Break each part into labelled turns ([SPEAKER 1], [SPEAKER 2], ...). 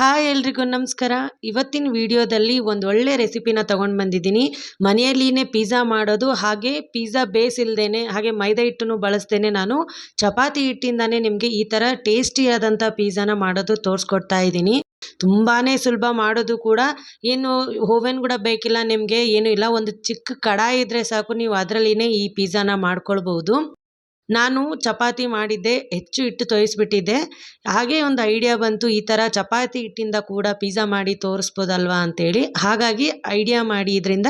[SPEAKER 1] Hi ಎಲ್ರಿಗೂ ನಮಸ್ಕಾರ. ಇವತ್ತಿನ ವಿಡಿಯೋದಲ್ಲಿ ಒಂದು ಒಳ್ಳೆ ರೆಸಿಪಿನ ತೊಗೊಂಡು ಬಂದಿದ್ದೀನಿ. ಮನೆಯಲ್ಲಿನೇ ಪಿಜ್ಜಾ ಮಾಡೋದು, ಹಾಗೆ ಪಿಜ್ಜಾ ಬೇಸ್ ಇಲ್ದೇನೆ, ಹಾಗೆ ಮೈದಾ ಹಿಟ್ಟನ್ನು ಬಳಸ್ತೇನೆ ನಾನು ಚಪಾತಿ ಹಿಟ್ಟಿಂದಾನೇ ನಿಮಗೆ ಈ ಥರ ಟೇಸ್ಟಿಯಾದಂಥ ಪಿಜ್ಜಾನ ಮಾಡೋದು ತೋರಿಸ್ಕೊಡ್ತಾ ಇದ್ದೀನಿ. ತುಂಬಾ ಸುಲಭ ಮಾಡೋದು ಕೂಡ. ಏನು ಓವೆನ್ ಕೂಡ ಬೇಕಿಲ್ಲ ನಿಮಗೆ, ಏನೂ ಇಲ್ಲ. ಒಂದು ಚಿಕ್ಕ ಕಡಾಯಿ ಇದ್ದರೆ ಸಾಕು, ನೀವು ಅದರಲ್ಲಿನೇ ಈ ಪಿಜ್ಜಾನ ಮಾಡ್ಕೊಳ್ಬೋದು. ನಾನು ಚಪಾತಿ ಮಾಡಿದ್ದೆ, ಹೆಚ್ಚು ಹಿಟ್ಟು ತೋಯಿಸ್ಬಿಟ್ಟಿದ್ದೆ ಹಾಗೆ ಒಂದು ಐಡಿಯಾ ಬಂತು, ಈ ಥರ ಚಪಾತಿ ಹಿಟ್ಟಿಂದ ಕೂಡ ಪಿಜ್ಜಾ ಮಾಡಿ ತೋರಿಸ್ಬೋದಲ್ವಾ ಅಂತೇಳಿ. ಹಾಗಾಗಿ ಐಡಿಯಾ ಮಾಡಿ ಇದರಿಂದ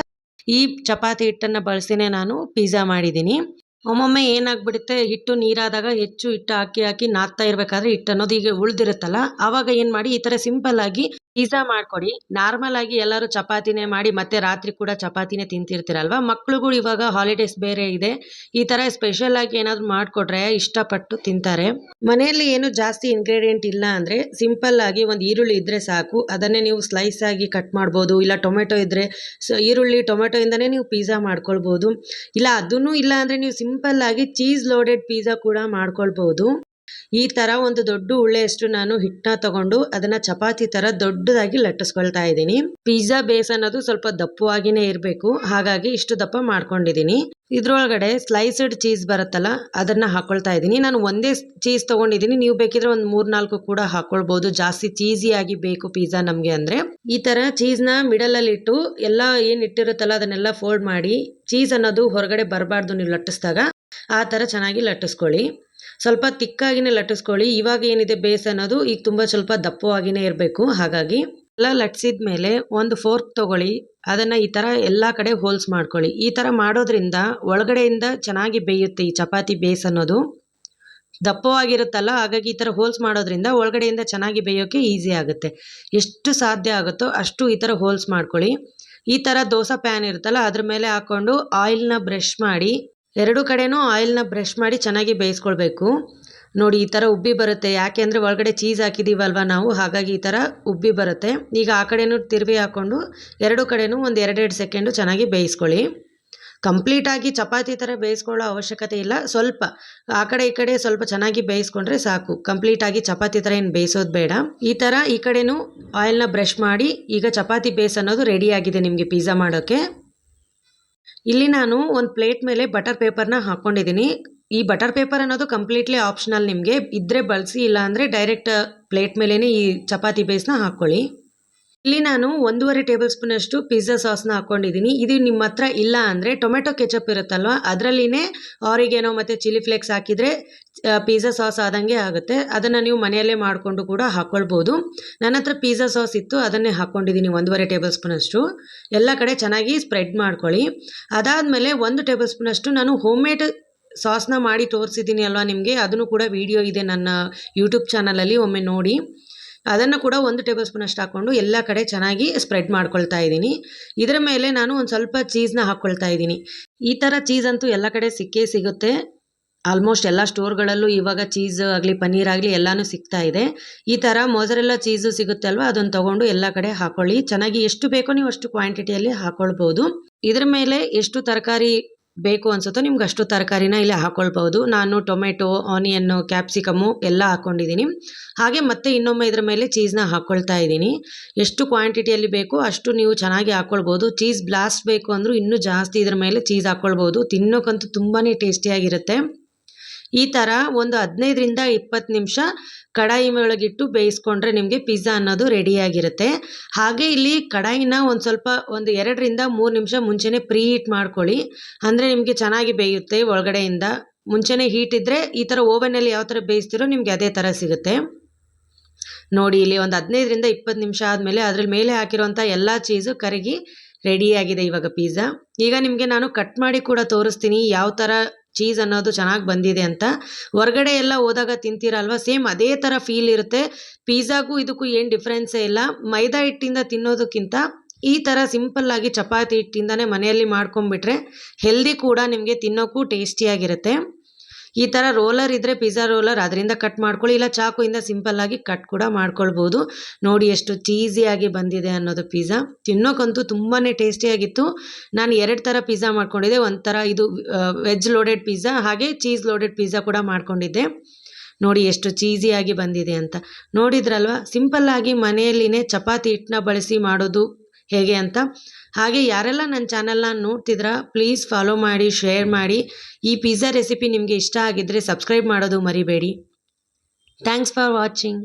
[SPEAKER 1] ಈ ಚಪಾತಿ ಹಿಟ್ಟನ್ನು ಬಳಸಿನೇ ನಾನು ಪಿಜ್ಜಾ ಮಾಡಿದ್ದೀನಿ. ಒಮ್ಮೊಮ್ಮೆ ಏನಾಗ್ಬಿಡುತ್ತೆ? ಹಿಟ್ಟು ನೀರಾದಾಗ ಹೆಚ್ಚು ಹಿಟ್ಟು ಹಾಕಿ ಹಾಕಿ ನಾದ್ತಾ ಇರಬೇಕಾದ್ರೆ ಹಿಟ್ಟು ಅನ್ನೋದು ಈಗ ಉಳಿದಿರುತ್ತಲ್ಲ? ಅವಾಗ ಏನು ಮಾಡಿ? ಈ ಥರ ಸಿಂಪಲ್ ಆಗಿ ಪಿಜ್ಜಾ ಮಾಡ್ಕೊಡಿ. ನಾರ್ಮಲ್ ಆಗಿ ಎಲ್ಲರೂ ಚಪಾತಿನೇ ಮಾಡಿ ಮತ್ತೆ ರಾತ್ರಿ ಕೂಡ ಚಪಾತಿನೇ ತಿಂತಿರ್ತೀರಲ್ವ? ಮಕ್ಳುಗಳು ಇವಾಗ ಹಾಲಿಡೇಸ್ ಬೇರೆ ಇದೆ. ಈ ಥರ ಸ್ಪೆಷಲ್ ಆಗಿ ಏನಾದರೂ ಮಾಡಿಕೊಟ್ರೆ ಇಷ್ಟಪಟ್ಟು ತಿಂತಾರೆ. ಮನೆಯಲ್ಲಿ ಏನು ಜಾಸ್ತಿ ಇಂಗ್ರೀಡಿಯೆಂಟ್ ಇಲ್ಲ ಅಂದರೆ ಸಿಂಪಲ್ ಆಗಿ ಒಂದು ಈರುಳ್ಳಿ ಇದ್ದರೆ ಸಾಕು. ಅದನ್ನೇ ನೀವು ಸ್ಲೈಸ್ ಆಗಿ ಕಟ್ ಮಾಡ್ಬೋದು. ಇಲ್ಲ ಟೊಮೆಟೊ ಇದ್ದರೆ ಈರುಳ್ಳಿ ಟೊಮೆಟೊ ಇಂದನೇ ನೀವು ಪಿಜ್ಜಾ ಮಾಡ್ಕೊಳ್ಬೋದು. ಇಲ್ಲ, ಅದನ್ನು ಇಲ್ಲ ಅಂದರೆ ನೀವು ಸಿಂಪಲ್ ಆಗಿ ಚೀಸ್ ಲೋಡೆಡ್ ಪಿಜ್ಜಾ ಕೂಡ ಮಾಡ್ಕೊಳ್ಬಹುದು ಈ ತರ ಒಂದು ದೊಡ್ಡ ಉಳ್ಳೆಯಷ್ಟು ನಾನು ಹಿಟ್ಟನ್ನ ತಗೊಂಡು ಅದನ್ನ ಚಪಾತಿ ತರ ದೊಡ್ಡದಾಗಿ ಲಟ್ಟಿಸ್ಕೊಳ್ತಾ ಇದ್ದೀನಿ. ಪಿಜ್ಜಾ ಬೇಸ್ ಅನ್ನೋದು ಸ್ವಲ್ಪ ದಪ್ಪವಾಗಿನೇ ಇರಬೇಕು. ಹಾಗಾಗಿ ಇಷ್ಟು ದಪ್ಪ ಮಾಡ್ಕೊಂಡಿದ್ದೀನಿ. ಇದ್ರೊಳಗಡೆ ಸ್ಲೈಸ್ಡ್ ಚೀಸ್ ಬರುತ್ತಲ್ಲ, ಅದನ್ನ ಹಾಕೊಳ್ತಾ ಇದ್ದೀನಿ. ನಾನು ಒಂದೇ ಚೀಸ್ ತಗೊಂಡಿದ್ದೀನಿ. ನೀವು ಬೇಕಿದ್ರೆ ಒಂದು ಮೂರ್ನಾಲ್ಕು ಕೂಡ ಹಾಕೊಳ್ಬಹುದು ಜಾಸ್ತಿ ಚೀಸಿಯಾಗಿ ಬೇಕು ಪಿಜ್ಜಾ ನಮಗೆ ಅಂದ್ರೆ. ಈ ತರ ಚೀಸ್ನ ಮಿಡಲ್ ಅಲ್ಲಿ ಇಟ್ಟು ಎಲ್ಲ ಏನು ಇಟ್ಟಿರುತ್ತಲ್ಲ, ಅದನ್ನೆಲ್ಲ ಫೋಲ್ಡ್ ಮಾಡಿ ಚೀಸ್ ಅನ್ನೋದು ಹೊರಗಡೆ ಬರಬಾರ್ದು ನೀವು ಲಟ್ಟಿಸಿದಾಗ ಆ ಥರ ಚೆನ್ನಾಗಿ ಲಟ್ಟಿಸ್ಕೊಳ್ಳಿ. ಸ್ವಲ್ಪ ತಿಕ್ಕಾಗಿನೇ ಲಟ್ಟಿಸ್ಕೊಳ್ಳಿ. ಇವಾಗ ಏನಿದೆ ಬೇಸ್ ಅನ್ನೋದು, ಈಗ ತುಂಬ ಸ್ವಲ್ಪ ದಪ್ಪವಾಗಿನೇ ಇರಬೇಕು. ಹಾಗಾಗಿ ಎಲ್ಲ ಲಟ್ಸಿದ ಮೇಲೆ ಒಂದು ಫೋರ್ಕ್ ತಗೊಳ್ಳಿ, ಅದನ್ನು ಈ ಥರ ಎಲ್ಲ ಕಡೆ ಹೋಲ್ಸ್ ಮಾಡ್ಕೊಳ್ಳಿ. ಈ ಥರ ಮಾಡೋದ್ರಿಂದ ಒಳಗಡೆಯಿಂದ ಚೆನ್ನಾಗಿ ಬೇಯುತ್ತೆ ಈ ಚಪಾತಿ ಬೇಸ್ ಅನ್ನೋದು. ದಪ್ಪವಾಗಿರುತ್ತಲ್ಲ, ಹಾಗಾಗಿ ಈ ಥರ ಹೋಲ್ಸ್ ಮಾಡೋದ್ರಿಂದ ಒಳಗಡೆಯಿಂದ ಚೆನ್ನಾಗಿ ಬೇಯೋಕ್ಕೆ ಈಸಿ ಆಗುತ್ತೆ. ಎಷ್ಟು ಸಾಧ್ಯ ಆಗುತ್ತೋ ಅಷ್ಟು ಈ ಥರ ಹೋಲ್ಸ್ ಮಾಡ್ಕೊಳ್ಳಿ. ಈ ಥರ ದೋಸೆ ಪ್ಯಾನ್ ಇರುತ್ತಲ್ಲ, ಅದ್ರ ಮೇಲೆ ಹಾಕ್ಕೊಂಡು ಆಯಿಲ್ನ ಬ್ರಷ್ ಮಾಡಿ, ಎರಡು ಕಡೆನೂ ಆಯಿಲ್ನ ಬ್ರಷ್ ಮಾಡಿ ಚೆನ್ನಾಗಿ ಬೇಯಿಸ್ಕೊಳ್ಬೇಕು. ನೋಡಿ, ಈ ಥರ ಉಬ್ಬಿ ಬರುತ್ತೆ. ಯಾಕೆ ಅಂದರೆ ಒಳಗಡೆ ಚೀಸ್ ಹಾಕಿದ್ದೀವಲ್ವ ನಾವು? ಹಾಗಾಗಿ ಈ ಥರ ಉಬ್ಬಿ ಬರುತ್ತೆ. ಈಗ ಆ ಕಡೆನೂ ತಿರುವಿ ಹಾಕ್ಕೊಂಡು ಎರಡು ಕಡೆನೂ ಒಂದು ಎರಡೆರಡು ಸೆಕೆಂಡು ಚೆನ್ನಾಗಿ ಬೇಯಿಸ್ಕೊಳ್ಳಿ. ಕಂಪ್ಲೀಟಾಗಿ ಚಪಾತಿ ಥರ ಬೇಯಿಸ್ಕೊಳ್ಳೋ ಅವಶ್ಯಕತೆ ಇಲ್ಲ. ಸ್ವಲ್ಪ ಆ ಕಡೆ ಈ ಕಡೆ ಸ್ವಲ್ಪ ಚೆನ್ನಾಗಿ ಬೇಯಿಸ್ಕೊಂಡ್ರೆ ಸಾಕು. ಕಂಪ್ಲೀಟಾಗಿ ಚಪಾತಿ ಥರ ಏನು ಬೇಯಿಸೋದು ಬೇಡ. ಈ ಥರ ಈ ಕಡೆನೂ ಆಯಿಲ್ನ ಬ್ರಷ್ ಮಾಡಿ ಈಗ ಚಪಾತಿ ಬೇಸ್ ಅನ್ನೋದು ರೆಡಿಯಾಗಿದೆ ನಿಮಗೆ ಪಿಜ್ಜಾ ಮಾಡೋಕ್ಕೆ ಇಲ್ಲಿ ನಾನು ಒಂದು ಪ್ಲೇಟ್ ಮೇಲೆ ಬಟರ್ ಪೇಪರ್ನ ಹಾಕ್ಕೊಂಡಿದ್ದೀನಿ ಈ ಬಟರ್ ಪೇಪರ್ ಅನ್ನೋದು ಕಂಪ್ಲೀಟ್ಲಿ ಆಪ್ಷನಲ್ ನಿಮಗೆ. ಇದ್ದರೆ ಬಳಸಿ ಇಲ್ಲ ಅಂದರೆ ಡೈರೆಕ್ಟ್ ಪ್ಲೇಟ್ ಮೇಲೇ ಈ ಚಪಾತಿ ಬೇಸ್ನ ಹಾಕ್ಕೊಳ್ಳಿ ಇಲ್ಲಿ ನಾನು ಒಂದೂವರೆ ಟೇಬಲ್ ಸ್ಪೂನಷ್ಟು ಪಿಜ್ಜಾ ಸಾಸ್ನ ಹಾಕ್ಕೊಂಡಿದ್ದೀನಿ ಇದು ನಿಮ್ಮ ಹತ್ರ ಇಲ್ಲ ಅಂದರೆ ಟೊಮೆಟೊ ಕೆಚಪ್ ಇರುತ್ತಲ್ವ, ಅದರಲ್ಲಿನೇ ಅವರಿಗೇನೋ ಮತ್ತು ಚಿಲ್ಲಿ ಫ್ಲೇಕ್ಸ್ ಹಾಕಿದರೆ ಪಿಜ್ಜಾ ಸಾಸ್ ಆದಂಗೆ ಆಗುತ್ತೆ. ಅದನ್ನು ನೀವು ಮನೆಯಲ್ಲೇ ಮಾಡಿಕೊಂಡು ಕೂಡ ಹಾಕ್ಕೊಳ್ಬೋದು ನನ್ನ ಹತ್ರ ಪಿಜ್ಜಾ ಸಾಸ್ ಇತ್ತು, ಅದನ್ನೇ ಹಾಕ್ಕೊಂಡಿದ್ದೀನಿ ಒಂದೂವರೆ ಟೇಬಲ್ ಸ್ಪೂನಷ್ಟು ಎಲ್ಲ ಕಡೆ ಚೆನ್ನಾಗಿ ಸ್ಪ್ರೆಡ್ ಮಾಡ್ಕೊಳ್ಳಿ. ಅದಾದಮೇಲೆ ಒಂದು ಟೇಬಲ್ ಸ್ಪೂನಷ್ಟು ನಾನು ಹೋಮ್ ಮೇಡ್ ಸಾಸ್ನ ಮಾಡಿ ತೋರಿಸಿದ್ದೀನಿ ಅಲ್ವಾ ನಿಮಗೆ? ಅದನ್ನು ಕೂಡ ವಿಡಿಯೋ ಇದೆ ನನ್ನ ಯೂಟ್ಯೂಬ್ ಚಾನಲಲ್ಲಿ ಒಮ್ಮೆ ನೋಡಿ. ಅದನ್ನು ಕೂಡ ಒಂದು ಟೇಬಲ್ ಸ್ಪೂನ್ ಅಷ್ಟು ಹಾಕ್ಕೊಂಡು ಎಲ್ಲ ಕಡೆ ಚೆನ್ನಾಗಿ ಸ್ಪ್ರೆಡ್ ಮಾಡ್ಕೊಳ್ತಾ ಇದ್ದೀನಿ. ಇದರ ಮೇಲೆ ನಾನು ಒಂದು ಸ್ವಲ್ಪ ಚೀಸ್ನ ಹಾಕ್ಕೊಳ್ತಾ ಇದ್ದೀನಿ. ಈ ಥರ ಚೀಸ್ ಅಂತೂ ಎಲ್ಲ ಕಡೆ ಸಿಕ್ಕೇ ಸಿಗುತ್ತೆ. ಆಲ್ಮೋಸ್ಟ್ ಎಲ್ಲ ಸ್ಟೋರ್ಗಳಲ್ಲೂ ಇವಾಗ ಚೀಸ್ ಆಗಲಿ, ಪನ್ನೀರ್ ಆಗಲಿ ಎಲ್ಲನೂ ಸಿಗ್ತಾ ಇದೆ. ಈ ಥರ ಮೊಸರೆಲ್ಲ ಚೀಸು ಸಿಗುತ್ತೆ ಅಲ್ವಾ? ಅದನ್ನು ತೊಗೊಂಡು ಎಲ್ಲ ಕಡೆ ಹಾಕೊಳ್ಳಿ. ಚೆನ್ನಾಗಿ ಎಷ್ಟು ಬೇಕೋ ನೀವು ಅಷ್ಟು ಕ್ವಾಂಟಿಟಿಯಲ್ಲಿ ಹಾಕ್ಕೊಳ್ಬೋದು ಇದರ ಮೇಲೆ ಎಷ್ಟು ತರಕಾರಿ ಬೇಕು ಅನ್ಸುತ್ತೋ ನಿಮ್ಗೆ ಅಷ್ಟು ತರಕಾರಿನ ಇಲ್ಲಿ ಹಾಕ್ಕೊಳ್ಬೋದು ನಾನು ಟೊಮೆಟೊ, ಆನಿಯನ್ನು, ಕ್ಯಾಪ್ಸಿಕಮ್ಮು ಎಲ್ಲ ಹಾಕ್ಕೊಂಡಿದ್ದೀನಿ ಹಾಗೆ ಮತ್ತೆ ಇನ್ನೊಮ್ಮೆ ಇದ್ರ ಮೇಲೆ ಚೀಸ್ನ ಹಾಕ್ಕೊಳ್ತಾ ಇದ್ದೀನಿ. ಎಷ್ಟು ಕ್ವಾಂಟಿಟಿಯಲ್ಲಿ ಬೇಕು ಅಷ್ಟು ನೀವು ಚೆನ್ನಾಗಿ ಹಾಕ್ಕೊಳ್ಬೋದು ಚೀಸ್ ಬ್ಲಾಸ್ಟ್ ಬೇಕು ಅಂದರೂ ಇನ್ನೂ ಜಾಸ್ತಿ ಇದರ ಮೇಲೆ ಚೀಸ್ ಹಾಕ್ಕೊಳ್ಬೋದು ತಿನ್ನೋಕ್ಕಂತೂ ತುಂಬಾ ಟೇಸ್ಟಿಯಾಗಿರುತ್ತೆ. ಈ ಥರ ಒಂದು ಹದಿನೈದರಿಂದ ಇಪ್ಪತ್ತು ನಿಮಿಷ ಕಡಾಯಿ ಒಳಗಿಟ್ಟು ಬೇಯಿಸ್ಕೊಂಡ್ರೆ ನಿಮಗೆ ಪಿಜ್ಜಾ ಅನ್ನೋದು ರೆಡಿಯಾಗಿರುತ್ತೆ ಹಾಗೆ ಇಲ್ಲಿ ಕಡಾಯಿನ ಒಂದು ಸ್ವಲ್ಪ ಒಂದು ಎರಡರಿಂದ ಮೂರು ನಿಮಿಷ ಮುಂಚೆನೇ ಪ್ರೀ ಹೀಟ್ ಮಾಡ್ಕೊಳ್ಳಿ. ಅಂದರೆ ನಿಮಗೆ ಚೆನ್ನಾಗಿ ಬೇಯುತ್ತೆ ಒಳಗಡೆಯಿಂದ. ಮುಂಚೆನೇ ಹೀಟ್ ಇದ್ದರೆ ಈ ಥರ ಓವನಲ್ಲಿ ಯಾವ ಥರ ಬೇಯಿಸ್ತಿರೋ ನಿಮಗೆ ಅದೇ ಥರ ಸಿಗುತ್ತೆ. ನೋಡಿ ಇಲ್ಲಿ ಒಂದು ಹದಿನೈದರಿಂದ ಇಪ್ಪತ್ತು ನಿಮಿಷ ಆದಮೇಲೆ ಅದ್ರ ಮೇಲೆ ಹಾಕಿರೋಂಥ ಎಲ್ಲ ಚೀಸು ಕರಗಿ ರೆಡಿಯಾಗಿದೆ ಇವಾಗ ಪಿಜ್ಜಾ. ಈಗ ನಿಮಗೆ ನಾನು ಕಟ್ ಮಾಡಿ ಕೂಡ ತೋರಿಸ್ತೀನಿ ಯಾವ ಥರ ಚೀಸ್ ಅನ್ನೋದು ಚೆನ್ನಾಗಿ ಬಂದಿದೆ ಅಂತ. ಹೊರಗಡೆ ಎಲ್ಲ ಹೋದಾಗ ತಿಂತೀರಲ್ವ? ಸೇಮ್ ಅದೇ ಥರ ಫೀಲ್ ಇರುತ್ತೆ. ಪಿಜ್ಜಾಗೂ ಇದಕ್ಕೂ ಏನು ಡಿಫ್ರೆನ್ಸೇ ಇಲ್ಲ. ಮೈದಾ ಹಿಟ್ಟಿಂದ ತಿನ್ನೋದಕ್ಕಿಂತ ಈ ಥರ ಸಿಂಪಲ್ಲಾಗಿ ಚಪಾತಿ ಹಿಟ್ಟಿಂದನೇ ಮನೆಯಲ್ಲಿ ಮಾಡ್ಕೊಂಬಿಟ್ರೆ ಹೆಲ್ದಿ ಕೂಡ ನಿಮಗೆ ತಿನ್ನೋಕ್ಕೂ ಟೇಸ್ಟಿಯಾಗಿರುತ್ತೆ ಈ ಥರ ರೋಲರ್ ಇದ್ದರೆ ಪಿಜ್ಜಾ ರೋಲರ್ ಅದರಿಂದ ಕಟ್ ಮಾಡ್ಕೊಳ್ಳಿ, ಇಲ್ಲ ಚಾಕುಯಿಂದ ಸಿಂಪಲ್ಲಾಗಿ ಕಟ್ ಕೂಡ ಮಾಡ್ಕೊಳ್ಬೋದು. ನೋಡಿ ಎಷ್ಟು ಚೀಸಿಯಾಗಿ ಬಂದಿದೆ ಅನ್ನೋದು ಪಿಜ್ಜಾ ತಿನ್ನೋಕ್ಕಂತೂ ತುಂಬಾ ಟೇಸ್ಟಿಯಾಗಿತ್ತು ನಾನು ಎರಡು ಥರ ಪಿಜ್ಜಾ ಮಾಡ್ಕೊಂಡಿದ್ದೆ. ಒಂಥರ ಇದು ವೆಜ್ ಲೋಡೆಡ್ ಪಿಜ್ಜಾ ಹಾಗೆ ಚೀಸ್ ಲೋಡೆಡ್ ಪಿಜ್ಜಾ ಕೂಡ ಮಾಡ್ಕೊಂಡಿದ್ದೆ. ನೋಡಿ ಎಷ್ಟು ಚೀಸಿಯಾಗಿ ಬಂದಿದೆ ಅಂತ. ನೋಡಿದ್ರಲ್ವ? ಸಿಂಪಲ್ಲಾಗಿ ಮನೆಯಲ್ಲಿನೇ ಚಪಾತಿ ಹಿಟ್ಟನ್ನ ಬಳಸಿ ಮಾಡೋದು ಹೇಗೆ ಅಂತ? ಹಾಗೆ ಯಾರೆಲ್ಲ ನನ್ನ ಚಾನಲ್ನ ನೋಡ್ತಿದ್ರ ಪ್ಲೀಸ್ ಫಾಲೋ ಮಾಡಿ ಶೇರ್ ಮಾಡಿ. ಈ ಪಿಜ್ಜಾ ರೆಸಿಪಿ ನಿಮಗೆ ಇಷ್ಟ ಆಗಿದ್ದರೆ ಸಬ್ಸ್ಕ್ರೈಬ್ ಮಾಡೋದು ಮರಿಬೇಡಿ. Thanks for watching